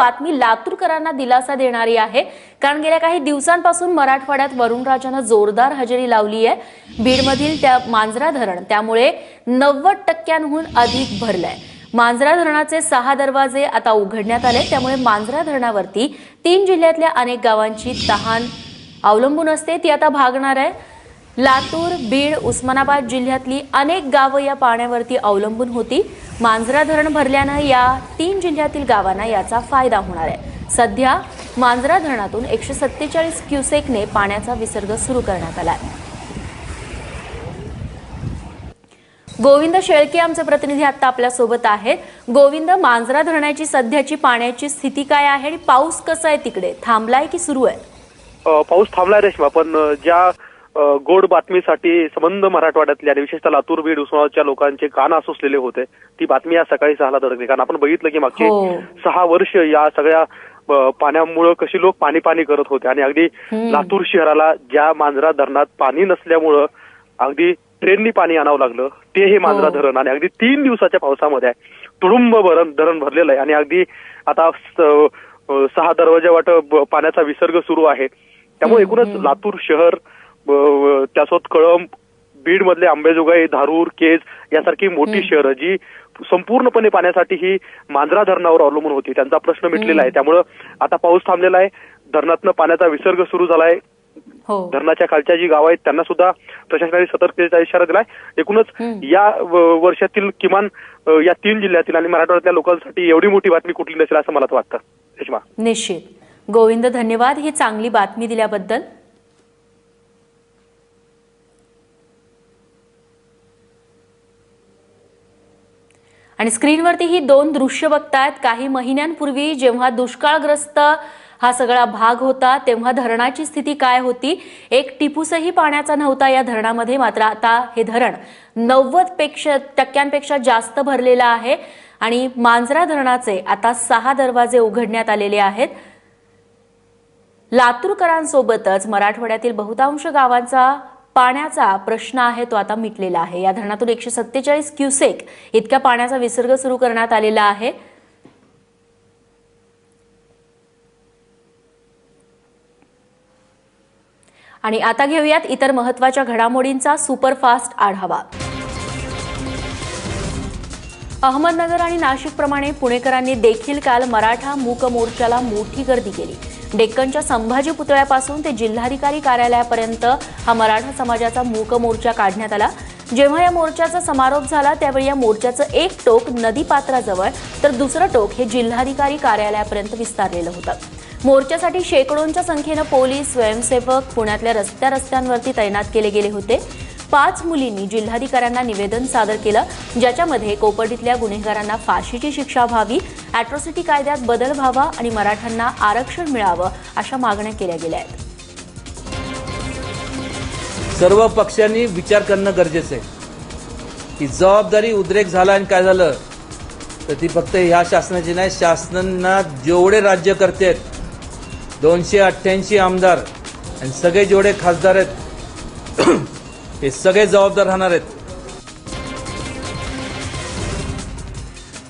बातमी लातूरकरांना दिलासा देणारी आहे. कारण गेल्या काही दिवसांपासून मराठवाड्यात वरुणराजानं जोरदार हजेरी लावली आहे. बीडमधील त्या मांजरा धरण त्यामुळे नव्वद टक्क्यांहून अधिक भरलंय. मांजरा धरणाचे सहा दरवाजे आता उघडण्यात आले त्यामुळे मांजरा धरणावरती तीन जिल्ह्यातल्या अनेक गावांची तहान अवलंबून असते. ती आता भागणार आहे. लातूर बीड उस्मानाबाद जिल्ह्यातली अनेक गावं या पाण्यावरती अवलंबून होती. मांजरा धरण भरल्यानं या तीन जिल्ह्यातील गावांना याचा फायदा होणार आहे. सध्या मांजरा धरणातून एकशे सत्तेचाळीस क्युसेकने पाण्याचा विसर्ग सुरू करण्यात आला आहे. गोविंद शेळके आमचे प्रतिनिधी आता आपल्यासोबत आहेत. गोविंद मांजरा धरणाची सध्याची पाण्याची स्थिती काय आहे आणि पाऊस कसा आहे तिकडे? थांबलाय की सुरू आहे? पाऊस थांबलाय रेश्मा पण ज्या गोड बातमीसाठी संबंध मराठवाड्यातले आणि विशेषतः लातूर बीड उस्मानाबादच्या लोकांचे कान असुसलेले होते ती बातमी आज सकाळी सहाला धडकली कारण आपण बघितलं की मागची हो. सहा वर्ष या सगळ्या पाण्यामुळं कशी लोक पाणी पाणी करत होते आणि अगदी. लातूर शहराला ज्या मांजरा धरणात पाणी नसल्यामुळं अगदी ट्रेननी पाणी आणावं लागलं ते हे मांजरा हो. धरण आणि अगदी तीन दिवसाच्या पावसामध्ये आहे तुडुंब भरण धरण भरलेलं आहे आणि अगदी आता सहा दरवाजा वाट पाण्याचा विसर्ग सुरू आहे त्यामुळे एकूणच. लातूर शहर त्यासोबत कळंब बीड मधले आंबेजोगाई धारूर केज यासारखी मोठी. शहरं जी संपूर्णपणे पाण्यासाठी ही मांजरा धरणावर अवलंबून होती. त्यांचा प्रश्न मिटलेला आहे. त्यामुळं आता पाऊस थांबलेला आहे. धरणातनं पाण्याचा विसर्ग सुरू झालाय. हो. धरणाच्या खालच्या जी गावं आहेत त्यांना सुद्धा प्रशासनाने सतर्कतेचा इशारा दिलाय. एकूणच. या वर्षातील किमान या तीन जिल्ह्यातील आणि मराठवाड्यातल्या लोकांसाठी एवढी मोठी बातमी कुठली नसेल असं मला वाटतं. निश्चित. गोविंद धन्यवाद. ही चांगली बातमी दिल्याबद्दल. आणि स्क्रीनवरती ही दोन दृश्य बघतायत. काही महिन्यांपूर्वी जेव्हा दुष्काळग्रस्त हा सगळा भाग होता तेव्हा धरणाची स्थिती काय होती? एक टिपूसही पाण्याचा नव्हता या धरणामध्ये मात्र आता हे धरण नव्वदपेक्षा टक्क्यांपेक्षा जास्त भरलेलं आहे. आणि मांजरा धरणाचे आता सहा दरवाजे उघडण्यात आलेले आहेत. लातूरकरांसोबतच मराठवाड्यातील बहुतांश गावांचा पाण्याचा प्रश्न आहे तो आता मिटलेला आहे. या धरणातून एकशे सत्तेचाळीस क्युसेक इतक्या पाण्याचा विसर्ग सुरू करण्यात आलेला आहे. आणि आता घेऊयात इतर महत्त्वाच्या घडामोडींचा सुपरफास्ट आढावा. अहमदनगर आणि नाशिकप्रमाणे पुणेकरांनी देखील काल मराठा मूक मोर्चाला मोठी गर्दी केली. डेक्कनच्या संभाजी पुतळ्यापासून ते जिल्हाधिकारी कार्यालयापर्यंत हा मराठा समाजाचा मूक मोर्चा काढण्यात आला. जेव्हा या मोर्चाचा समारोप झाला त्यावेळी या मोर्चाचं एक टोक नदीपात्राजवळ तर दुसरं टोक हे जिल्हाधिकारी कार्यालयापर्यंत विस्तारलेलं होतं. मोर्चासाठी शेकडोंच्या संख्येनं पोलीस स्वयंसेवक पुण्यातल्या रस्त्या रस्त्यांवरती तैनात केले गेले होते. पाच मुलींनी जिल्हाधिकाऱ्यांना निवेदन सादर केलं ज्याच्यामध्ये कोपर्डीतल्या गुन्हेगारांना फाशीची शिक्षा व्हावी अॅट्रॉसिटी कायद्यात बदल व्हावा आणि मराठ्यांना आरक्षण मिळावं अशा मागण्या केल्या गेल्या आहेत. सर्व पक्षांनी विचार करणं गरजेचं आहे. की जबाबदारी उद्रेक झाला आणि काय झालं तर ती फक्त ह्या शासनाची नाही शासनांना जेवढे राज्यकर्ते आहेत दोनशे अठ्ठ्याऐंशी आमदार आणि सगळे जेवढे खासदार आहेत हे सगळे जबाबदार राहणार आहेत.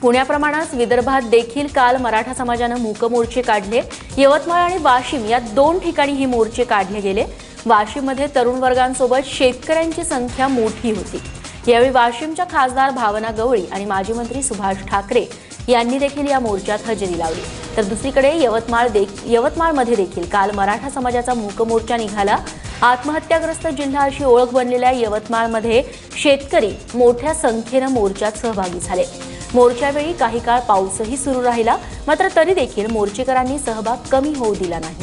पुण्याप्रमाणेच विदर्भात देखील काल मराठा समाजानं मूक मोर्चे काढले. यवतमाळ आणि वाशिम या दोन ठिकाणी हे मोर्चे काढले गेले. वाशिममध्ये तरुण वर्गांसोबत शेतकऱ्यांची संख्या मोठी होती. यावेळी वाशिमच्या खासदार भावना गवळी आणि माजी मंत्री सुभाष ठाकरे यांनी देखील या मोर्चात हजेरी लावली. तर दुसरीकडे यवतमाळ देख यवतमाळमध्ये देखील काल मराठा समाजाचा मूक मोर्चा निघाला. आत्महत्याग्रस्त जिल्हा अशी ओळख बनलेल्या यवतमाळमध्ये शेतकरी मोठ्या संख्येनं मोर्चात सहभागी झाले. मोर्चावेळी काही काळ पाऊसही सुरू राहिला मात्र तरी देखील मोर्चेकरांनी सहभाग कमी होऊ दिला नाही.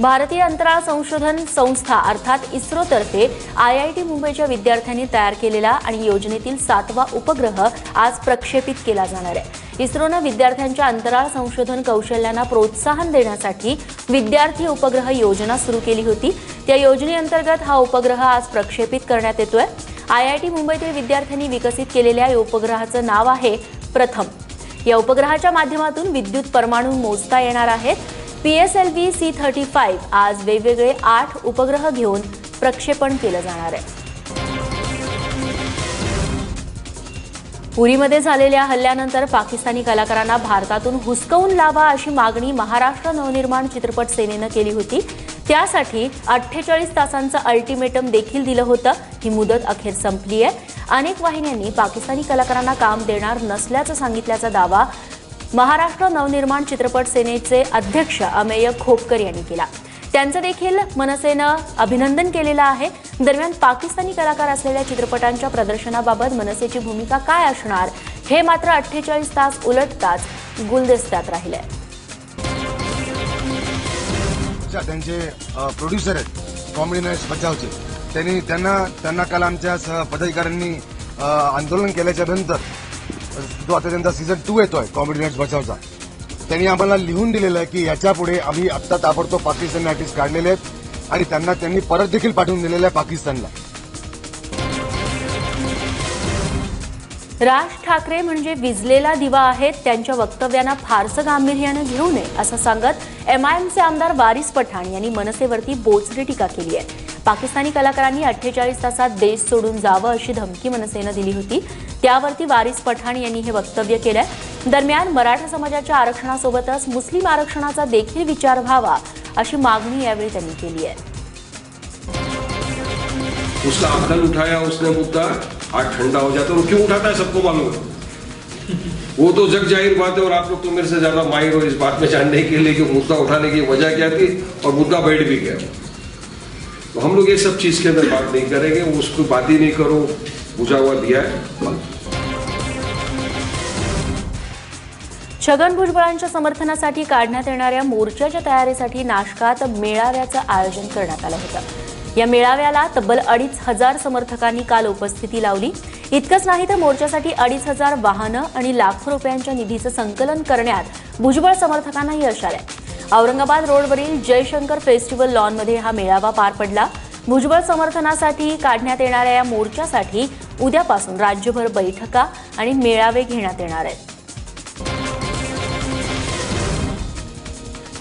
भारतीय अंतराळ संशोधन संस्था अर्थात इस्रोतर्फे आय आय टी मुंबईच्या विद्यार्थ्यांनी तयार केलेला आणि योजनेतील सातवा उपग्रह आज प्रक्षेपित केला जाणार आहे. इस्रोनं विद्यार्थ्यांच्या अंतराळ संशोधन कौशल्यांना प्रोत्साहन देण्यासाठी विद्यार्थी उपग्रह योजना सुरू केली होती. त्या योजनेअंतर्गत हा उपग्रह आज प्रक्षेपित करण्यात येतोय. आय आय टी मुंबईतील विद्यार्थ्यांनी विकसित केलेल्या या उपग्रहाचं नाव आहे प्रथम. या उपग्रहाच्या माध्यमातून विद्युत परमाणू मोजता येणार आहेत. P S L V C thirty five आज वेगवेगळे आठ उपग्रह घेऊन प्रक्षेपण केलं जाणार आहे. पुरीमध्ये झालेल्या हल्ल्यानंतर पाकिस्तानी कलाकारांना भारतातून हुसकवून लावा अशी मागणी महाराष्ट्र नवनिर्माण चित्रपट सेनेनं केली होती. त्यासाठी अठ्ठेचाळीस तासांचं अल्टिमेटम देखील दिलं होतं. ही मुदत अखेर संपली आहे अनेक वाहिन्यांनी पाकिस्तानी कलाकारांना काम देणार नसल्याचं सांगितल्याचा दावा महाराष्ट्र नवनिर्माण चित्रपट सेनेचे अध्यक्ष अमेय खोपकर यांनी केला. त्यांचं देखील मनसेनं अभिनंदन केलेलं आहे. दरम्यान पाकिस्तानी कलाकार असलेल्या चित्रपटांच्या प्रदर्शनाबाबत मनसेची भूमिका काय असणार हे मात्र अठ्ठेचाळीस तास उलटताच गुलदस्त्यात राहिले त्यांचे प्रोड्युसर आहेत कॉमेडी नाईट्स बचावचे. त्यांनी त्यांना त्यांना काल आमच्या पदाधिकाऱ्यांनी आंदोलन केल्याच्यानंतर जो आता त्यांचा सीझन टू येतोय कॉमेडी नाईट्स बचावचा त्यांनी आम्हाला लिहून दिलेलं आहे की याच्यापुढे आम्ही आत्ता ताबडतोब पाकिस्तानी आर्टिस्ट काढलेले आहेत आणि त्यांना त्यांनी परत देखील पाठवून दिलेलं आहे पाकिस्तानला. राज ठाकरे म्हणजे विजलेला दिवा आहेत त्यांच्या वक्तव्यांना फारसं गांभीर्यानं घेऊ नये असं सांगत एमआयएमचे आमदार वारिस पठाण यांनी मनसेवरती बोचरी टीका केली आहे. पाकिस्तानी कलाकारांनी अठ्ठेचाळीस तासात देश सोडून जावं अशी धमकी मनसेनं दिली होती. त्यावरती वारिस पठाण यांनी हे वक्तव्य केलंय. दरम्यान मराठा समाजाच्या आरक्षणासोबतच मुस्लिम आरक्षणाचा देखील विचार व्हावा अशी मागणी यावेळी त्यांनी केली आहे. उसका आंदोलन उठाया उसने मुद्दा. आज ठंडा हो जाता और क्यों उठाता है सबको मालूम वो तो जग जाहिर बात है और आप लोग तो मेरे से ज्यादा माहिर हो इस बात में जानने के लिए कि मुद्दा उठाने की वजह क्या थी और मुद्दा बैठ भी गया। तो हम लोग ये सब चीज के अंदर बात नहीं करेंगे उसको बात ही नहीं करो बुझा हुआ दिया है छगन भुजबळांच्या समर्थनासाठी काढण्यात येणाऱ्या मोर्चाच्या तयारीसाठी नाशकात मेळाव्याचं आयोजन करण्यात आलं होतं. या मेळाव्याला तब्बल अडीच हजार समर्थकांनी काल उपस्थिती लावली. इतकंच नाही तर मोर्चासाठी अडीच हजार वाहनं आणि लाखो रुपयांच्या निधीचं संकलन करण्यात भुजबळ समर्थकांना यश आलं औरंगाबाद रोडवरील जयशंकर फेस्टिवल लॉनमध्ये हा मेळावा पार पडला. भुजबळ समर्थनासाठी काढण्यात येणाऱ्या या मोर्चासाठी उद्यापासून राज्यभर बैठका आणि मेळावे घेण्यात येणार आहेत.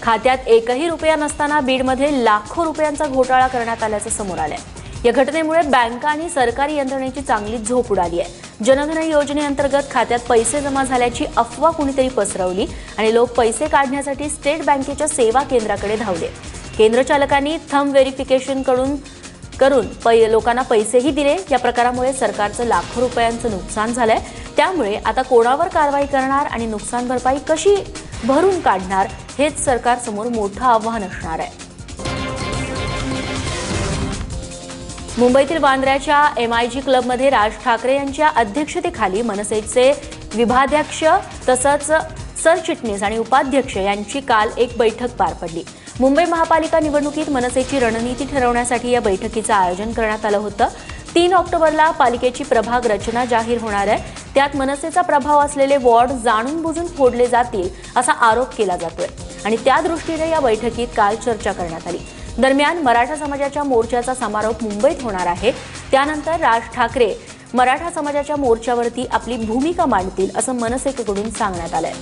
खात्यात एकही रुपया नसताना बीडमध्ये लाखो रुपयांचा घोटाळा करण्यात आल्याचं समोर आलंय. या घटनेमुळे बँका आणि सरकारी यंत्रणेची चांगली झोप उडाली आहे. जनधन योजनेअंतर्गत खात्यात पैसे जमा झाल्याची अफवा कुणीतरी पसरवली आणि लोक पैसे काढण्यासाठी स्टेट बँकेच्या सेवा केंद्राकडे धावले. केंद्र चालकांनी थंब व्हेरिफिकेशनकडून करून पै लोकांना पैसेही दिले. या प्रकारामुळे सरकारचं लाखो रुपयांचं नुकसान झालंय. त्यामुळे आता कोणावर कारवाई करणार आणि नुकसान भरपाई कशी भरून काढणार हेच सरकारसमोर मोठं आव्हान असणार आहे. मुंबईतील वांद्र्याच्या जी क्लबमध्ये राज ठाकरे यांच्या अध्यक्षतेखाली मनसेचे विभाध्यक्ष तसंच सरचिटणीस आणि उपाध्यक्ष यांची काल एक बैठक पार पडली. मुंबई महापालिका निवडणुकीत मनसेची रणनीती ठरवण्यासाठी या बैठकीचं आयोजन करण्यात आलं होतं. तीन ऑक्टोबरला पालिकेची प्रभाग रचना जाहीर होणार आहे. त्यात मनसेचा प्रभाव असलेले वॉर्ड जाणून बुजून फोडले जातील असा आरोप केला जातोय. आणि त्या दृष्टीने या बैठकीत काल चर्चा करण्यात आली. दरम्यान मराठा समाजाच्या मोर्चाचा समारोप मुंबईत होणार आहे. त्यानंतर राज ठाकरे मराठा समाजाच्या मोर्चावरती आपली भूमिका मांडतील असं मनसेकडून सांगण्यात आलंय.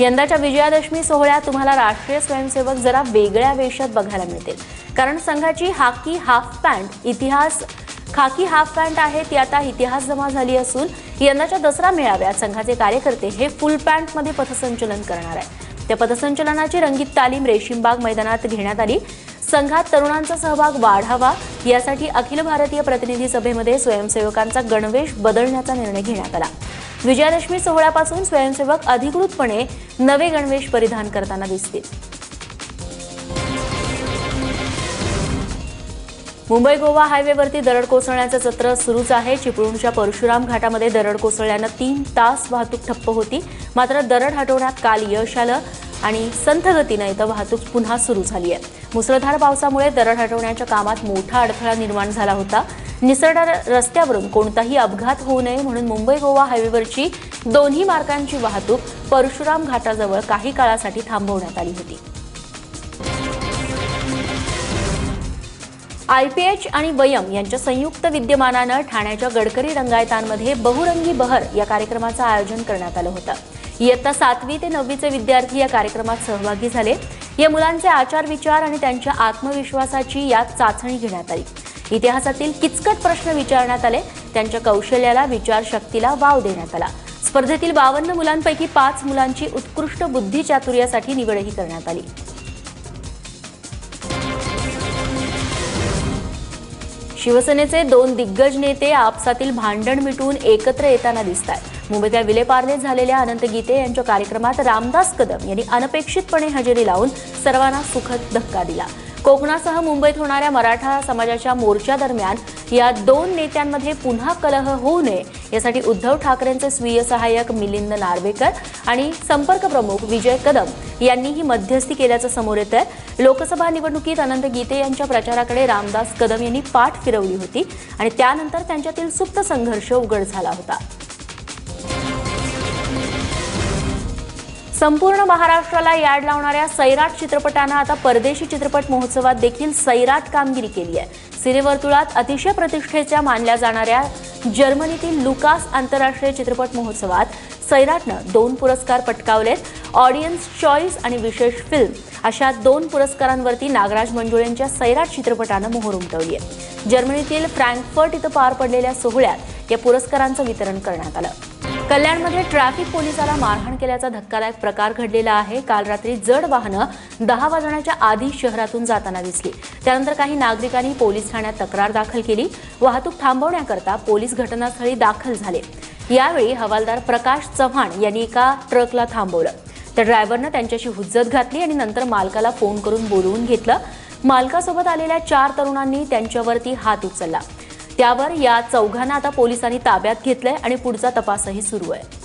यंदाच्या विजयादशमी सोहळ्यात तुम्हाला राष्ट्रीय स्वयंसेवक जरा वेगळ्या वेशात बघायला मिळतील. कारण संघाची हाकी हाफ पॅन्ट इतिहास खाकी हाफ पॅन्ट आहे ती आता इतिहास जमा झाली असून यंदाच्या दसरा मेळाव्यात संघाचे कार्यकर्ते हे फुल पॅन्टमध्ये पथसंचलन करणार आहे या पथसंचलनाची रंगीत तालीम रेशीमबाग मैदानात घेण्यात आली. संघात तरुणांचा सहभाग वाढावा यासाठी अखिल भारतीय प्रतिनिधी सभेमध्ये स्वयंसेवकांचा गणवेश बदलण्याचा निर्णय घेण्यात आला. विजयादशमी सोहळ्यापासून स्वयंसेवक अधिकृतपणे नवे गणवेश परिधान करताना दिसतील. मुंबई गोवा हायवेवरती दरड कोसळण्याचं सत्र सुरूच आहे. चिपळूणच्या परशुराम घाटामध्ये दरड कोसळल्यानं तीन तास वाहतूक ठप्प होती. मात्र दरड हटवण्यात काल यश आलं आणि संथगतीनं इथं वाहतूक पुन्हा सुरू झाली आहे. मुसळधार पावसामुळे दरड हटवण्याच्या कामात मोठा अडथळा निर्माण झाला होता. निसरड्या रस्त्यावरून कोणताही अपघात होऊ नये म्हणून मुंबई गोवा हायवेवरची दोन्ही मार्गांची वाहतूक परशुराम घाटाजवळ काही काळासाठी थांबवण्यात आली होती. आयपीएच आणि वयम यांच्या संयुक्त विद्यमानानं ठाण्याच्या गडकरी रंगायतांमध्ये बहुरंगी बहर या कार्यक्रमाचं आयोजन करण्यात आलं होतं. इयत्ता सातवी ते नववीचे विद्यार्थी या कार्यक्रमात सहभागी झाले. या मुलांचे आचार विचार आणि त्यांच्या आत्मविश्वासाची यात चाचणी घेण्यात आली. इतिहासातील किचकट प्रश्न विचारण्यात आले. त्यांच्या कौशल्याला विचारशक्तीला वाव देण्यात आला. स्पर्धेतील बावन्न मुलांपैकी पाच मुलांची उत्कृष्ट बुद्धिचातुर्यासाठी निवडही करण्यात आली. शिवसेनेचे दोन दिग्गज नेते आपसातील भांडण मिटून एकत्र येताना दिसत आहेत मुंबईतल्या विलेपार्ले झालेल्या अनंत गीते यांच्या कार्यक्रमात रामदास कदम यांनी अनपेक्षितपणे हजेरी लावून सर्वांना सुखद धक्का दिला. कोकणासह मुंबईत होणाऱ्या मराठा समाजाच्या मोर्चा दरम्यान या दोन नेत्यांमध्ये पुन्हा कलह होऊ नये यासाठी उद्धव ठाकरेंचे स्वीय सहाय्यक मिलिंद नार्वेकर आणि संपर्क प्रमुख विजय कदम यांनीही मध्यस्थी केल्याचं समोर येत आहे लोकसभा निवडणुकीत अनंत गीते यांच्या प्रचाराकडे रामदास कदम यांनी पाठ फिरवली होती आणि त्यानंतर त्यांच्यातील सुप्त संघर्ष उघड झाला होता. संपूर्ण महाराष्ट्राला याड लावणाऱ्या सैराट चित्रपटानं आता परदेशी चित्रपट महोत्सवात देखील सैराट कामगिरी केली आहे. सिनेवर्तुळात अतिशय प्रतिष्ठेच्या मानल्या जाणाऱ्या जर्मनीतील लुकास आंतरराष्ट्रीय चित्रपट महोत्सवात सैराटनं दोन पुरस्कार पटकावलेत. ऑडियन्स चॉईस आणि विशेष फिल्म अशा दोन पुरस्कारांवरती नागराज मंजुळेंच्या सैराट चित्रपटानं मोहर उमटवली आहे. जर्मनीतील फ्रँकफर्ट इथं पार पडलेल्या सोहळ्यात या पुरस्कारांचं वितरण करण्यात आलं. कल्याणमध्ये ट्रॅफिक पोलिसाला मारहाण केल्याचा धक्कादायक प्रकार घडलेला आहे. काल रात्री जड वाहनं दहा वाजण्याच्या आधी शहरातून जाताना दिसली. त्यानंतर काही नागरिकांनी पोलीस ठाण्यात तक्रार दाखल केली. वाहतूक थांबवण्याकरता पोलीस घटनास्थळी दाखल झाले. यावेळी हवालदार प्रकाश चव्हाण यांनी एका ट्रकला थांबवलं. त्या ड्रायव्हरनं त्यांच्याशी हुज्जत घातली आणि नंतर मालकाला फोन करून बोलवून घेतलं. मालकासोबत आलेल्या चार तरुणांनी त्यांच्यावरती हात उचलला. त्यावर या चौघांना आता पोलिसांनी ताब्यात घेतलंय आणि पुढचा तपासही सुरू आहे.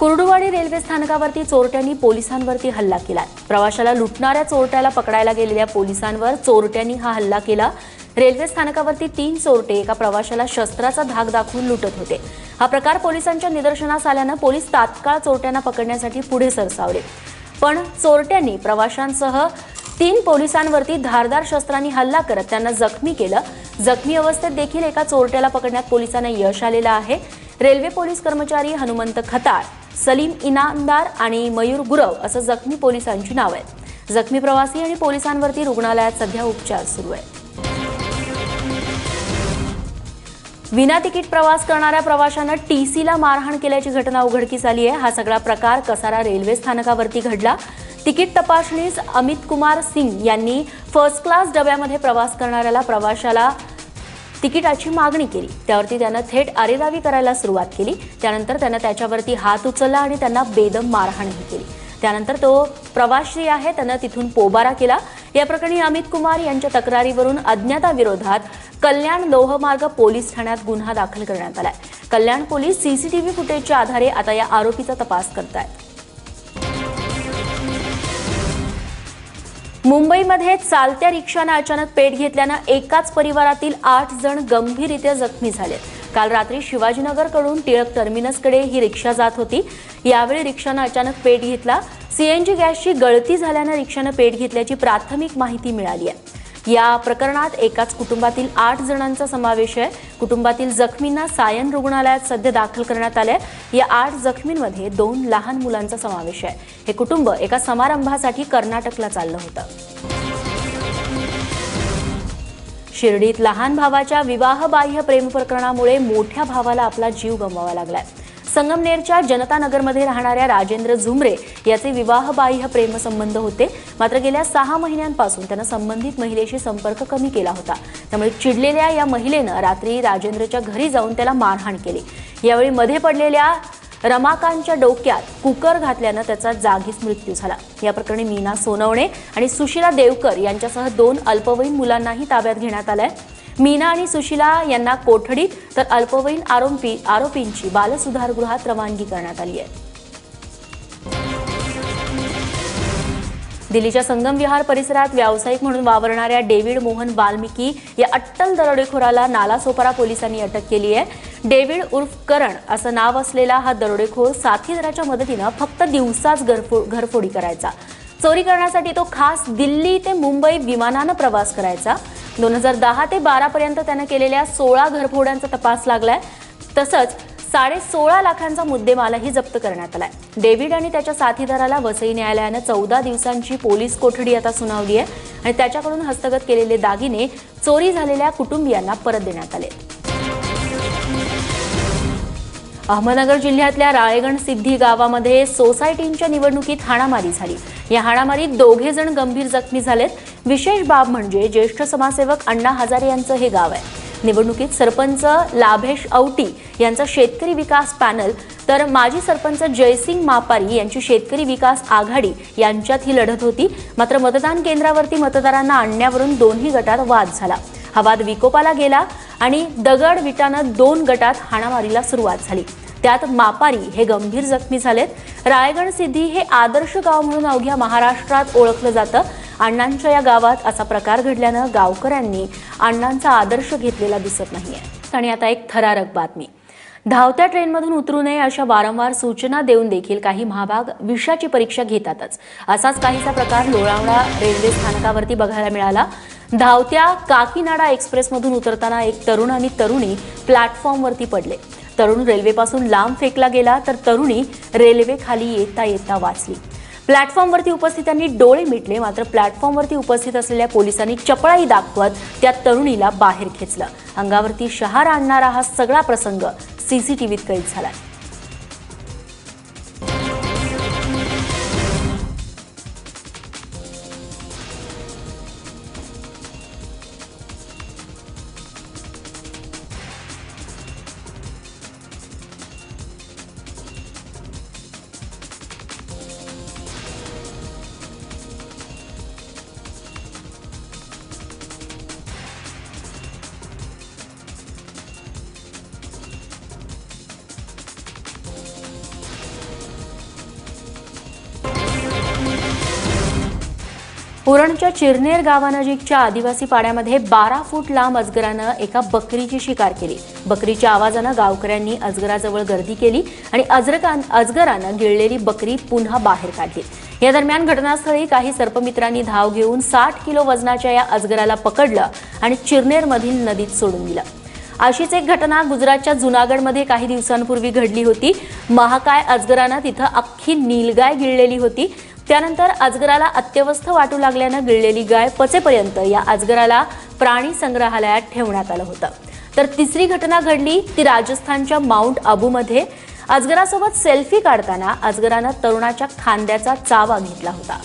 कुर्डुवाडी रेल्वे स्थानकावरती चोरट्यांनी पोलिसांवरती हल्ला केला प्रवाशाला लुटणाऱ्या चोरट्याला पकडायला गेलेल्या पोलिसांवर चोरट्यांनी हा हल्ला केला. रेल्वे स्थानकावरती तीन चोरटे एका प्रवाशाला शस्त्राचा धाक दाखवून लुटत होते. हा प्रकार पोलिसांच्या निदर्शनास आल्यानं पोलीस तात्काळ चोरट्यांना पकडण्यासाठी पुढे सरसावले. पण चोरट्यांनी प्रवाशांसह तीन पोलिसांवरती धारदार शस्त्रांनी हल्ला करत त्यांना जखमी केलं. जखमी अवस्थेत देखील एका चोरट्याला पकडण्यात पोलिसांना यश आलेलं आहे. रेल्वे पोलीस कर्मचारी हनुमंत खताळ सलीम इनामदार आणि मयूर गुरव असं जखमी पोलिसांची नाव आहेत. जखमी प्रवासी आणि पोलिसांवरती रुग्णालयात सध्या उपचार सुरू आहेत. विना तिकीट प्रवास करणाऱ्या प्रवाशानं टी सीला मारहाण केल्याची घटना उघडकीस आली आहे. हा सगळा प्रकार कसारा रेल्वे स्थानकावरती घडला. तिकीट तपासणीस अमित कुमार सिंग यांनी फर्स्ट क्लास डब्यामध्ये प्रवास करणाऱ्याला प्रवाशाला तिकिटाची मागणी केली. त्यावरती त्यानं थेट अरेरावी करायला सुरुवात केली. त्यानंतर त्यानं त्याच्यावरती हात उचलला आणि त्यांना बेदम मारहाणही केली. त्यानंतर तो प्रवाशी आहे. त्यानं तिथून पोबारा केला. या प्रकरणी अमित कुमार यांच्या तक्रारीवरून अज्ञाताविरोधात कल्याण लोहमार्ग पोलीस ठाण्यात गुन्हा दाखल करण्यात आलाय. कल्याण पोलीस सीसीटीव्ही फुटेजच्या आधारे आता या आरोपीचा तपास करतायत. मुंबईमध्ये चालत्या रिक्षानं अचानक पेट घेतल्यानं एकाच परिवारातील आठ जण गंभीररित्या जखमी झालेत. काल रात्री शिवाजीनगरकडून टिळक टर्मिनसकडे ही रिक्षा जात होती. यावेळी रिक्षानं अचानक पेट घेतला. सीएनजी गॅसची गळती झाल्यानं रिक्षानं पेट घेतल्याची प्राथमिक माहिती मिळाली आहे. या प्रकरणात एकाच कुटुंबातील आठ जणांचा समावेश आहे. कुटुंबातील जखमींना सायन रुग्णालयात सध्या दाखल करण्यात आलंय. या आठ जखमींमध्ये दोन लहान मुलांचा समावेश आहे. हे कुटुंब एका समारंभासाठी कर्नाटकला चाललं होतं. शिर्डीत लहान भावाच्या विवाहबाह्य प्रेम प्रकरणामुळे मोठ्या भावाला आपला जीव गमवावा लागलाय. संगमनेरच्या जनता नगरमध्ये राहणाऱ्या राजेंद्र झुमरे याचे विवाहबाह्य प्रेमसंबंध होते. मात्र गेल्या सहा महिन्यांपासून त्यानं संबंधित महिलेशी संपर्क कमी केला होता. त्यामुळे चिडलेल्या या महिलेनं रात्री राजेंद्रच्या घरी जाऊन त्याला मारहाण केली. यावेळी मध्ये पडलेल्या रमाकांतच्या डोक्यात कुकर घातल्यानं त्याचा जागीच मृत्यू झाला. या प्रकरणी मीना सोनवणे आणि सुशिला देवकर यांच्यासह दोन अल्पवयीन मुलांनाही ताब्यात घेण्यात आलंय. मीना आणि सुशिला यांना कोठडीत तर अल्पवयीन आरोपी आरोपींची बालसुधारगृहात रवानगी करण्यात आली आहे. दिल्लीच्या संगम विहार परिसरात व्यावसायिक म्हणून वावरणाऱ्या डेव्हिड मोहन वाल्मिकी या अट्टल दरोडेखोराला नालासोपारा पोलिसांनी अटक केली आहे. डेव्हिड उर्फ करण असं नाव असलेला हा दरोडेखोर साथीदाराच्या मदतीनं फक्त दिवसाच घरफो घरफोडी करायचा. चोरी करण्यासाठी तो खास दिल्ली ते मुंबई विमानानं प्रवास करायचा. दोन हजार दहा ते बारा पर्यंत त्यानं केलेल्या सोळा घरफोड्यांचा तपास लागलाय. तसंच साडे सोळा लाखांचा मुद्देमालही जप्त करण्यात आलाय. डेव्हिड आणि त्याच्या साथीदाराला वसई न्यायालयानं चौदा दिवसांची पोलीस कोठडी आता सुनावली आहे आणि त्याच्याकडून हस्तगत केलेले दागिने चोरी झालेल्या कुटुंबियांना परत देण्यात आले. अहमदनगर जिल्ह्यातल्या राळेगण सिद्धी गावामध्ये सोसायटींच्या निवडणुकीत हाणामारी झाली. या हाणामारीत दोघे जण गंभीर जखमी झालेत. विशेष बाब म्हणजे ज्येष्ठ समाजसेवक अण्णा हजारे यांचं हे गाव आहे. निवडणुकीत सरपंच लाभेश औटी यांचा शेतकरी विकास पॅनल तर माजी सरपंच जयसिंग मापारी यांची शेतकरी विकास आघाडी यांच्यात ही लढत होती. मात्र मतदान केंद्रावरती मतदारांना आणण्यावरून दोन्ही गटात वाद झाला. हा वाद विकोपाला गेला आणि दगड विटानं दोन गटात हाणामारीला सुरुवात झाली. त्यात मापारी हे गंभीर जखमी झालेत. रायगड सिद्धी हे आदर्श गाव म्हणून अवघ्या महाराष्ट्रात ओळखलं जातं. अण्णांच्या या गावात असा प्रकार घडल्यानं गावकऱ्यांनी अण्णांचा आदर्श घेतलेला दिसत नाहीये. आणि आता एक थरारक बातमी. धावत्या ट्रेनमधून उतरू नये अशा वारंवार सूचना देऊन देखील काही महाभाग विषाची परीक्षा घेतातच. असाच काहीसा प्रकार लोणावळा रेल्वे स्थानकावरती बघायला मिळाला. धावत्या काकीनाडा एक्सप्रेसमधून उतरताना एक तरुण आणि तरुणी प्लॅटफॉर्मवरती पडले. तरुण रेल्वेपासून लांब फेकला गेला तर तरुणी रेल्वे खाली येता येता वाचली. प्लॅटफॉर्मवरती उपस्थितांनी डोळे मिटले मात्र प्लॅटफॉर्मवरती उपस्थित असलेल्या पोलिसांनी चपळाई दाखवत त्या तरुणीला बाहेर खेचलं. अंगावरती शहार आणणारा हा सगळा प्रसंग सीसीटीव्हीत कैद झालाय. उरणच्या चिरनेर गावानजीकच्या आदिवासी पाड्यामध्ये बारा फूट लांब अजगरानं एका बकरीची शिकार केली. बकरीच्या आवाजानं गावकऱ्यांनी अजगराजवळ गर्दी केली आणि अजरकान अजगरानं गिळलेली बकरी पुन्हा बाहेर काढली. या दरम्यान घटनास्थळी काही सर्पमित्रांनी धाव घेऊन साठ किलो वजनाच्या या अजगराला पकडलं आणि चिरनेरमधील नदीत सोडून दिलं. अशीच एक घटना गुजरातच्या जुनागडमध्ये काही दिवसांपूर्वी घडली होती. महाकाय अजगरानं तिथं अख्खी नीलगाय गिळलेली होती. त्यानंतर अजगराला अत्यवस्थ वाटू लागल्यानं गिळलेली गाय पचेपर्यंत या अजगराला प्राणी संग्रहालयात ठेवण्यात आलं होतं. तर तिसरी घटना घडली ती राजस्थानच्या माउंट आबूमध्ये. अजगरासोबत सेल्फी काढताना अजगरानं तरुणाच्या खांद्याचा चावा घेतला होता.